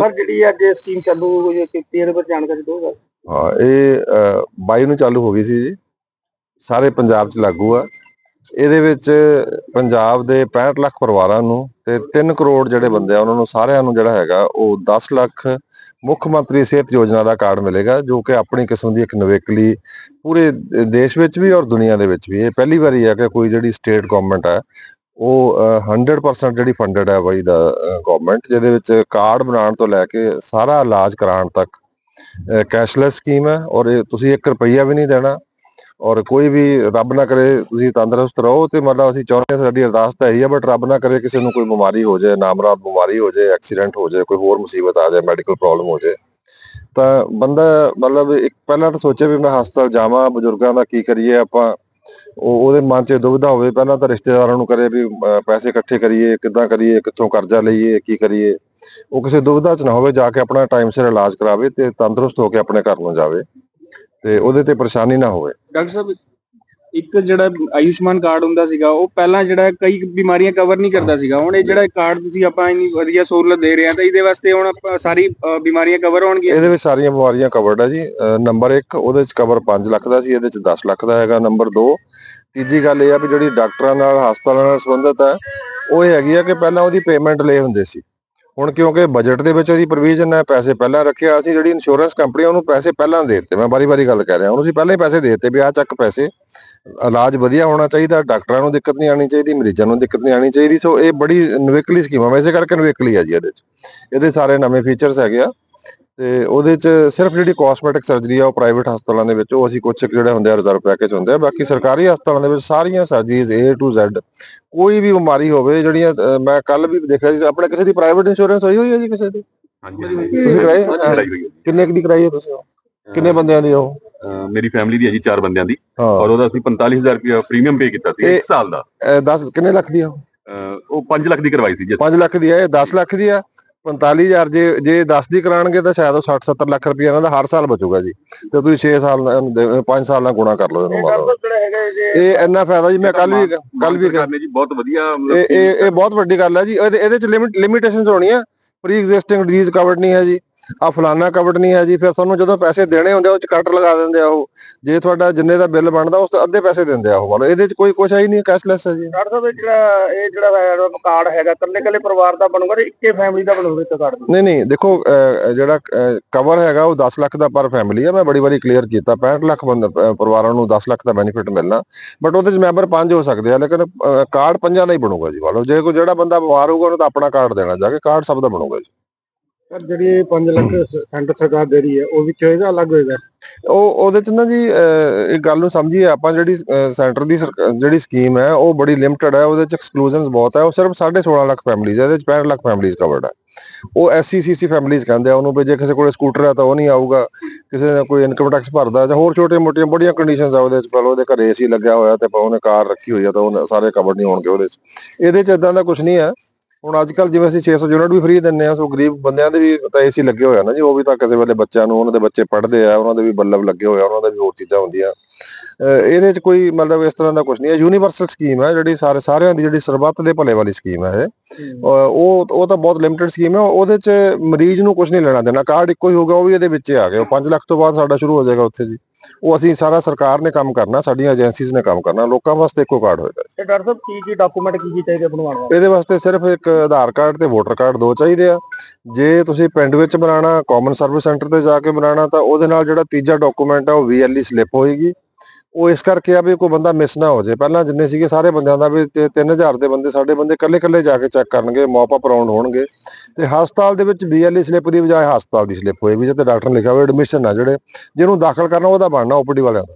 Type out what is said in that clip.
Sir ਜਿਹੜੀ ਅੱਜ scheme ਚਾਲੂ ਹੋਈ ਹੈ ਕੀਤੀ ਇਹਦੇ ਬਾਰੇ ਜਾਣਕਾਰੀ ਦਿਓ ਹਾਂ ਇਹ ਅ, 22 ਨੂੰ ਚਾਲੂ ਹੋ ਗਈ ਸੀ ਜੀ। ਸਾਰੇ ਪੰਜਾਬ 'ਚ ਲਾਗੂ ਆ। ਇਹਦੇ ਵਿੱਚ ਪੰਜਾਬ ਦੇ 65 ਲੱਖ ਪਰਿਵਾਰਾਂ ਨੂੰ ਤੇ 3 ਕਰੋੜ ਜਿਹੜੇ ਬੰਦੇ ਆ ਉਹਨਾਂ ਨੂੰ ਸਾਰਿਆਂ ਨੂੰ ਜਿਹੜਾ ਹੈਗਾ ਉਹ 10 ਲੱਖ ਮੁੱਖ ਮੰਤਰੀ ਸਿਹਤ ਯੋਜਨਾ ਦਾ ਕਾਰਡ ਮਿਲੇਗਾ ਜੋ ਕਿ ਆਪਣੀ ਕਿਸਮ ਦੀ ਇੱਕ ਨਵੇਕਲੀ ਪੂਰੇ ਦੇਸ਼ ਵਿੱਚ ਵੀ ਔਰ ਦੁਨੀਆ ਦੇ ਵਿੱਚ ਵੀ। ਇਹ ਪਹਿਲੀ ਵਾਰੀ ਹੈ ਕਿ ਕੋਈ ਜਿਹੜੀ ਸਟੇਟ ਗਵਰਨਮੈਂਟ ਹੈ ਉਹ ਅ, 100% ਜਿਹੜੀ ਫੰਡਡ ਹੈ ਬਾਈ ਦਾ ਗਵਰਨਮੈਂਟ ਜਿਹਦੇ ਵਿੱਚ ਕਾਰਡ ਬਣਾਉਣ ਤੋਂ ਲੈ ਕੇ ਸਾਰਾ ਇਲਾਜ ਕਰਾਉਣ ਤੱਕ ਕੈਸ਼ਲੈਸ ਸਕੀਮ ਹੈ ਔਰ ਇਹ ਤੁਸੀਂ 1 ਰੁਪਈਆ ਵੀ ਨਹੀਂ ਦੇਣਾ ਔਰ ਕੋਈ ਵੀ ਰੱਬ ਨਾ ਕਰੇ ਤੁਸੀਂ ਤੰਦਰੁਸਤ ਰਹੋ ਤੇ ਮਤਲਬ ਅਸੀਂ ਚਾਹੁੰਦੇ ਹਾਂ ਸਾਡੀ ਅਰਦਾਸ ਤਾਂ ਇਹੀ ਹੈ ਬਟ ਰੱਬ ਨਾ ਕਰੇ ਕਿਸੇ ਨੂੰ ਕੋਈ ਬਿਮਾਰੀ ਹੋ ਜਾਏ ਨਾਮਰਾਦ ਬਿਮਾਰੀ ਹੋ ਜਾਏ ਐਕਸੀਡੈਂਟ ਹੋ ਜਾਏ ਕੋਈ ਹੋਰ ਮੁਸੀਬਤ ਆ ਜਾਏ ਮੈਡੀਕਲ ਪ੍ਰੋਬਲਮ ਹੋ ਜਾਏ ਤਾਂ ਬੰਦਾ ਮਤਲਬ ਇੱਕ ਪਹਿਲਾਂ ਤਾਂ ਸੋਚੇ ਵੀ ਮੈਂ ਹਸਪਤਾਲ ਜਾਵਾਂ ਬਜ਼ੁਰਗਾਂ ਦਾ ਕੀ ਕਰੀਏ ਆਪਾਂ ਉਹਦੇ ਮਨ 'ਚ ਦੁਵਿਧਾ ਹੋਵੇ, ਪਹਿਲਾਂ ਤਾਂ ਰਿਸ਼ਤੇਦਾਰਾਂ ਨੂੰ ਕਰੇ ਵੀ ਪੈਸੇ ਇਕੱਠੇ ਕਰੀਏ, ਕਿੱਦਾਂ ਕਰੀਏ, ਕਿੱਥੋਂ ਕਰਜ਼ਾ ਲਈਏ, ਕੀ ਕਰੀਏ। ਉਹ ਕਿਸੇ ਦੁਵਿਧਾ 'ਚ ਨਾ ਹੋਵੇ, ਜਾ ਕੇ ਆਪਣਾ ਟਾਈਮ ਸਿਰ ਇਲਾਜ ਕਰਾਵੇ ਤੇ ਤੰਦਰੁਸਤ ਹੋ ਕੇ ਆਪਣੇ ਘਰ ਨੂੰ ਜਾਵੇ ਤੇ ਉਹਦੇ ਤੇ ਪਰੇਸ਼ਾਨੀ ਨਾ ਹੋਵੇ। ਡਾਕਟਰ ਸਾਹਿਬ ਇੱਕ ਜਿਹੜਾ ਆਯੁਸ਼ਮਾਨ ਕਾਰਡ ਹੁੰਦਾ ਸੀਗਾ ਉਹ ਪਹਿਲਾਂ ਜਿਹੜਾ ਕਈ ਬਿਮਾਰੀਆਂ ਕਵਰ ਨਹੀਂ ਕਰਦਾ ਸੀਗਾ। ਹੁਣ ਇਹ ਜਿਹੜਾ ਕਾਰਡ ਤੁਸੀਂ ਆਪਾਂ ਇੰਨੀ ਵਧੀਆ ਸਹੂਲਤ ਦੇ ਰਹੇ ਆ ਤਾਂ ਇਹਦੇ ਵਾਸਤੇ ਹੁਣ ਆਪਾਂ ਸਾਰੀ ਅ, ਬਿਮਾਰੀਆਂ ਕਵਰ ਹੋਣਗੀਆਂ। ਇਹਦੇ ਵਿੱਚ ਸਾਰੀਆਂ ਬਿਮਾਰੀਆਂ ਕਵਰਡ ਹੈ ਜੀ। ਅਹ ਨੰਬਰ 1 ਉਹਦੇ ਵਿੱਚ ਕਵਰ 5 ਲੱਖ ਦਾ ਸੀ ਇਹਦੇ ਵਿੱਚ 10 ਲੱਖ ਦਾ ਹੈਗਾ। ਨੰਬਰ 2 ਤੀਜੀ ਗੱਲ ਇਹ ਆ ਵੀ ਜਿਹੜੀ ਡਾਕਟਰਾਂ ਨਾਲ ਹਸਪਤਾਲਾਂ ਨਾਲ ਸੰਬੰਧਿਤ ਹੈ ਉਹ ਇਹ ਹੈਗੀ ਆ ਕਿ ਪਹਿਲਾਂ ਉਹਦੀ ਪੇਮੈਂਟ ਲਏ ਹੁੰਦੇ ਸੀ। ਹੁਣ ਕਿਉਂਕਿ ਬਜਟ ਦੇ ਵਿੱਚ ਇਹਦੀ ਪ੍ਰੋਵੀਜ਼ਨ ਹੈ, ਪੈਸੇ ਪਹਿਲਾਂ ਰੱਖਿਆ ਅਸੀਂ ਜਿਹੜੀ ਇੰਸ਼ੋਰੈਂਸ ਕੰਪਨੀ ਉਹਨੂੰ ਪੈਸੇ ਪਹਿਲਾਂ ਦੇ ਦਿੱਤੇ। ਮੈਂ ਵਾਰੀ ਵਾਰੀ ਗੱਲ ਕਰ ਰਿਹਾ, ਉਹਨੂੰ ਅਸੀਂ ਪਹਿਲਾਂ ਹੀ ਪੈਸੇ ਦੇ ਦਿੱਤੇ ਵੀ ਆ ਚੱਕ ਪੈਸੇ। ਇਲਾਜ ਵਧੀਆ ਹੋਣਾ ਚਾਹੀਦਾ, ਡਾਕਟਰਾਂ ਨੂੰ ਦਿੱਕਤ ਨਹੀਂ ਆਣੀ ਚਾਹੀਦੀ, ਮਰੀਜ਼ਾਂ ਨੂੰ ਦਿੱਕਤ ਨਹੀਂ ਆਣੀ ਚਾਹੀਦੀ। ਸੋ ਇਹ ਬੜੀ ਨਵੇਕਲੀ ਸਕੀਮ ਆ, ਵੈਸੇ ਕਰਕੇ ਨਵੇਕਲੀ ਆ ਜੀ ਇਹਦੇ 'ਚ। ਇਹਦੇ ਸਾਰੇ ਨਵੇਂ ਫੀਚਰਸ ਹੈਗੇ ਆ। ਤੇ ਉਹਦੇ ਚ ਸਿਰਫ ਜਿਹੜੀ ਕਾਸਮੈਟਿਕ ਸਰਜਰੀ ਆ ਉਹ ਪ੍ਰਾਈਵੇਟ ਹਸਪਤਾਲਾਂ ਦੇ ਵਿੱਚ ਉਹ ਅਸੀਂ ਕੁਝ ਜਿਹੜੇ ਹੁੰਦੇ ਆ ਰਿਜ਼ਰਵ ਪੈਕੇਜ ਹੁੰਦੇ ਆ। ਬਾਕੀ ਸਰਕਾਰੀ ਹਸਪਤਾਲਾਂ ਦੇ ਵਿੱਚ ਸਾਰੀਆਂ ਸਰਜਰੀਜ਼ A to Z ਕੋਈ ਵੀ ਬਿਮਾਰੀ ਹੋਵੇ ਜਿਹੜੀਆਂ ਮੈਂ ਕੱਲ ਵੀ ਦੇਖਿਆ ਸੀ ਆਪਣੇ ਕਿਸੇ ਦੀ ਪ੍ਰਾਈਵੇਟ ਇੰਸ਼ੋਰੈਂਸ ਹੋਈ ਹੋਈ ਹੈ ਜੀ ਕਿਸੇ ਦੀ? ਹਾਂਜੀ ਤੁਸੀਂ ਕਰਾਈ। ਕਿੰਨੇ ਦੀ ਕਰਾਈ ਹੈ ਤੁਸੀਂ? ਕਿੰਨੇ ਬੰਦਿਆਂ ਦੀ ਉਹ? ਮੇਰੀ ਫੈਮਿਲੀ ਦੀ ਹੈ ਜੀ ਚਾਰ ਬੰਦਿਆਂ ਦੀ। ਔਰ ਉਹਦਾ ਅਸੀਂ 45000 ਰੁਪਏ ਪ੍ਰੀਮੀਅਮ ਪੇ ਕੀਤਾ ਸੀ ਇਹ- ਇੱਕ ਸਾਲ ਦਾ। 10 ਕਿੰਨੇ ਲੱਖ ਦੀ ਆ ਉਹ? ਅਹ ਉਹ 5 ਲੱਖ ਦੀ ਕਰਵਾਈ ਸੀ ਜੀ 5 ਲੱਖ ਦੀ ਹੈ ਇਹ 10 ਲੱਖ ਦੀ ਆ। 45000 ਜੇ ਜੇ 10 ਦੀ ਕਰਾਣਗੇ ਤਾਂ ਸ਼ਾਇਦ ਉਹ 60 70 ਲੱਖ ਰੁਪਏ ਇਹਨਾਂ ਦਾ ਹਰ ਸਾਲ ਬਚੂਗਾ ਜੀ। ਤੇ ਤੁਸੀਂ 6 ਸਾਲ 5 ਸਾਲ ਨਾਲ ਗੁਣਾ ਕਰ ਲਓ ਇਹਨੂੰ ਮਤਲਬ ਇਹ ਇੰਨਾ ਫਾਇਦਾ ਜੀ ਮੈਂ ਕੱਲ ਵੀ ਕੱਲ ਵੀ ਕਰਨੇ ਜੀ ਬਹੁਤ ਵਧੀਆ ਇਹ ਇਹ ਇਹ ਬਹੁਤ ਵੱਡੀ ਗੱਲ ਹੈ ਜੀ। ਇਹਦੇ ਇਹਦੇ ਚ ਲਿਮਿਟ ਲਿਮਿਟੇਸ਼ਨਸ ਹੋਣੀਆਂ। ਪ੍ਰੀ ਐਗਜ਼ਿਸਟਿੰਗ ਡਿਜ਼ੀਜ਼ ਕਵਰਡ ਨਹੀਂ ਹੈ ਜੀ। ਆ ਫਲਾਨਾ ਕਵਰਡ ਨਹੀਂ ਹੈ ਜੀ ਫਿਰ ਤੁਹਾਨੂੰ ਜਦੋਂ ਪੈਸੇ ਦੇਣੇ ਹੁੰਦੇ ਆ ਉਹ ਚ ਕੱਟ ਲਗਾ ਦਿੰਦੇ ਆ ਉਹ। ਜੇ ਤੁਹਾਡਾ ਜਿੰਨੇ ਦਾ ਬਿੱਲ ਬਣਦਾ ਉਸ ਤੋਂ ਅੱਧੇ ਪੈਸੇ ਦਿੰਦੇ ਆ ਉਹ ਮਤਲਬ ਇਹਦੇ ਚ ਕੋਈ ਕੁਛ ਹੈ ਹੀ ਨਹੀਂ ਕੈਸ਼ਲੈਸ ਹੈ ਜੀ। ਸਾਹਿਬ ਇਹ ਜਿਹੜਾ ਇਹ ਜਿਹੜਾ ਕਾਰਡ ਹੈਗਾ ਇਕੱਲੇ ਇਕੱਲੇ ਪਰਿਵਾਰ ਦਾ ਬਣੂਗਾ ਤੇ ਇੱਕੇ ਫੈਮਿਲੀ ਦਾ ਬਣੂਗਾ ਇੱਕ ਕਾਰਡ ਨਹੀਂ ਨਹੀਂ ਦੇਖੋ ਜਿਹੜਾ ਕਵਰ ਹੈਗਾ ਉਹ 10 ਲੱਖ ਦਾ ਪਰ ਫੈਮਿਲੀ ਹੈ ਮੈਂ ਬੜੀ ਵਾਰੀ ਕਲੀਅਰ ਕੀਤਾ 65 ਲੱਖ ਬੰਦ- ਪਰਿਵਾਰਾਂ ਨੂੰ 10 ਲੱਖ ਦਾ ਬੈਨੀਫਿਟ ਮਿਲਣਾ। ਬਟ ਉਹਦੇ ਚ ਮੈਂਬਰ ਪੰਜ ਹੋ ਸਕਦੇ ਆ ਲੇਕਿਨ ਕਾਰਡ ਪੰਜਾਂ ਦਾ ਹੀ ਬਣੂਗਾ ਜੀ ਮਤਲਬ ਜੇ ਕੋਈ ਜਿਹੜਾ ਬੰਦਾ ਬਿਮਾਰ ਹੋਊਗਾ ਉਹਨੂੰ ਤਾਂ ਆਪਣਾ ਕਾਰਡ ਦੇਣਾ ਜਾ ਕੇ ਕਾਰਡ ਸਭ ਦਾ ਬਣੂਗਾ ਜੀ। ਸਰ ਜਿਹੜੀ 5 ਲੱਖ ਸੈਂਟਰ ਸਰਕਾਰ ਦੇ ਰਹੀ ਹੈ ਉਹ ਵਿੱਚ ਹੋਏਗਾ ਅਲੱਗ ਹੋਏਗਾ? ਉਹ ਉਹਦੇ ਚ ਨਾ ਜੀ ਇੱਕ ਗੱਲ ਨੂੰ ਸਮਝੀਏ ਆਪਾਂ ਜਿਹੜੀ ਸੈਂਟਰ ਦੀ ਜਿਹੜੀ ਸਕੀਮ ਹੈ ਉਹ ਬੜੀ ਲਿਮਟਿਡ ਹੈ ਉਹਦੇ ਚ ਐਕਸਕਲੂਜਨਸ ਬਹੁਤ ਹੈ ਉਹ ਸਿਰਫ 16.5 ਲੱਖ ਫੈਮਿਲੀਜ਼ ਹੈ ਇਹਦੇ ਚ 65 ਲੱਖ ਫੈਮਿਲੀਜ਼ ਕਵਰਡ ਹੈ। ਉਹ ਐਸਸੀਸੀਸੀ ਫੈਮਿਲੀਜ਼ ਕਹਿੰਦੇ ਆ ਉਹਨੂੰ ਵੀ ਜੇ ਕਿਸੇ ਕੋਲ ਸਕੂਟਰ ਹੈ ਤਾਂ ਉਹ ਨਹੀਂ ਆਊਗਾ ਕਿਸੇ ਦਾ ਕੋਈ ਇਨਕਮ ਟੈਕਸ ਭਰਦਾ ਜਾਂ ਹੋਰ ਛੋਟੀਆਂ ਮੋਟੀਆਂ ਬੜੀਆਂ ਕੰਡੀਸ਼ਨਸ ਆ ਉਹਦੇ ਚ ਪਹਿਲਾਂ ਉਹਦੇ ਘਰੇ ਏਸੀ ਲੱਗਿਆ ਹੋਇਆ ਤੇ ਉਹਨੇ ਕਾਰ ਰੱਖੀ ਹੋਈ ਆ ਤਾਂ ਉਹਨੇ ਸਾਰੇ ਕਵਰ ਨਹੀਂ ਹੋਣਗੇ ਉਹਦੇ ਚ। ਇਹਦੇ ਚ ਇਦਾਂ ਦਾ ਕੁਝ ਨਹੀਂ ਹੈ ਹੁਣ ਅੱਜ ਕੱਲ ਜਿਵੇਂ ਅਸੀਂ 600 ਯੂਨਿਟ ਵੀ ਫ੍ਰੀ ਦਿੰਨੇ ਆ ਸੋ ਗਰੀਬ ਬੰਦਿਆਂ ਦੇ ਵੀ ਤਾਂ ਏਸੀ ਲੱਗੇ ਹੋਇਆ ਨਾ ਜੀ ਉਹ ਵੀ ਤਾਂ ਕਿਸੇ ਵੇਲੇ ਬੱਚਿਆਂ ਨੂੰ ਉਹਨਾਂ ਦੇ ਬੱਚੇ ਪੜ੍ਹਦੇ ਆ ਉਹਨਾਂ ਦੇ ਵੀ ਬੱਲਬ ਲੱਗੇ ਹੋਏ ਆ ਉਹਨਾਂ ਦੇ ਵੀ ਹੋਰ ਚੀਜ਼ਾਂ ਹੁੰਦੀਆਂ। ਇਹਦੇ ਚ ਕੋਈ ਮਤਲਬ ਇਸ ਤਰ੍ਹਾਂ ਦਾ ਕੁਝ ਨਹੀਂ ਹੈ। ਯੂਨੀਵਰਸਲ ਸਕੀਮ ਹੈ ਜਿਹੜੀ ਸਾਰੇ ਸਾਰਿਆਂ ਦੀ ਜਿਹੜੀ ਸਰਬੱਤ ਦੇ ਭਲੇ ਵਾਲੀ ਸਕੀਮ ਹੈ ਉਹ ਉਹ ਤਾਂ ਬਹੁਤ ਲਿਮਟਿਡ ਸਕੀਮ ਹੈ। ਉਹਦੇ ਚ ਮਰੀਜ਼ ਨੂੰ ਕੁਝ ਨਹੀਂ ਲੈਣਾ ਦੇਣਾ। ਕਾਰਡ ਇੱਕੋ ਹੀ ਹੋਗਾ ਉਹ ਵੀ ਇਹਦੇ ਵਿੱਚ ਆ ਗਿਆ। 5 ਲੱਖ ਤੋਂ ਬਾਅਦ ਸਾਡਾ ਸ਼ੁਰੂ ਹੋ ਜਾਏਗਾ ਉੱਥੇ ਜੀ। ਉਹ ਅਸੀਂ ਸਾਰਾ ਸਰਕਾਰ ਨੇ ਕੰਮ ਕਰਨਾ ਸਾਡੀਆਂ ਏਜੰਸੀਜ਼ ਨੇ ਕੰਮ ਕਰਨਾ ਲੋਕਾਂ ਵਾਸਤੇ ਇੱਕੋ ਕਾਰਡ ਹੋਏਗਾ ਤੇ ਡਾਕਟਰ ਸਾਹਿਬ ਕੀ ਕੀ ਡਾਕੂਮੈਂਟ ਕੀ ਕੀ ਚਾਹੀਦੇ ਬਣਵਾਉਣ ਵਾਸਤੇ? ਇਹਦੇ ਵਾਸਤੇ ਸਿਰਫ ਇੱਕ ਆਧਾਰ ਕਾਰਡ ਤੇ ਵੋਟਰ ਕਾਰਡ ਦੋ ਚਾਹੀਦੇ ਆ। ਜੇ ਤੁਸੀਂ ਪਿੰਡ ਵਿੱਚ ਬਣਾਉਣਾ ਕਾਮਨ ਸਰਵਿਸ ਸੈਂਟਰ ਤੇ ਜਾ ਕੇ ਬਣਾਉਣਾ ਤਾਂ ਉਹਦੇ ਨਾਲ ਜਿਹੜਾ ਤੀਜਾ ਡਾਕੂਮੈਂਟ ਆ ਉਹ ਵੀਐਲਈ ਸਲਿੱਪ ਹੋਏਗੀ। ਉਹ ਇਸ ਕਰਕੇ ਆ ਵੀ ਕੋਈ ਬੰਦਾ ਮਿਸ ਨਾ ਹੋ ਜਾਏ। ਪਹਿਲਾਂ ਜਿੰਨੇ ਸੀਗੇ ਸਾਰੇ ਬੰਦਿਆਂ ਦਾ ਵੀ 3000 ਦੇ ਬੰਦੇ ਸਾਡੇ ਬੰਦੇ ਇਕੱਲੇ ਇਕੱਲੇ ਜਾ ਕੇ ਚੈੱਕ ਕਰਨਗੇ ਮੌਪ ਅਪ ਰਾਉਂਡ ਹੋਣਗੇ। ਤੇ ਹਸਪਤਾਲ ਦੇ ਵਿੱਚ ਵੀਐਲਈ ਸਲਿੱਪ ਦੀ ਬਜਾਏ ਹਸਪਤਾਲ ਦੀ ਸਲਿੱਪ ਹੋਏ ਹੋਏਗੀ ਜਿੱਤੇ ਡਾਕਟਰ ਨੇ ਲਿਖਿਆ ਹੋਵੇ ਐਡਮਿਸ਼ਨ ਆ ਜਿਹੜੇ, ਜਿਹਨੂੰ ਦਾਖਲ ਕਰਨਾ ਉਹਦਾ ਬਣਨਾ ਓਪੀਡੀ ਵਾਲਿਆਂ ਦਾ।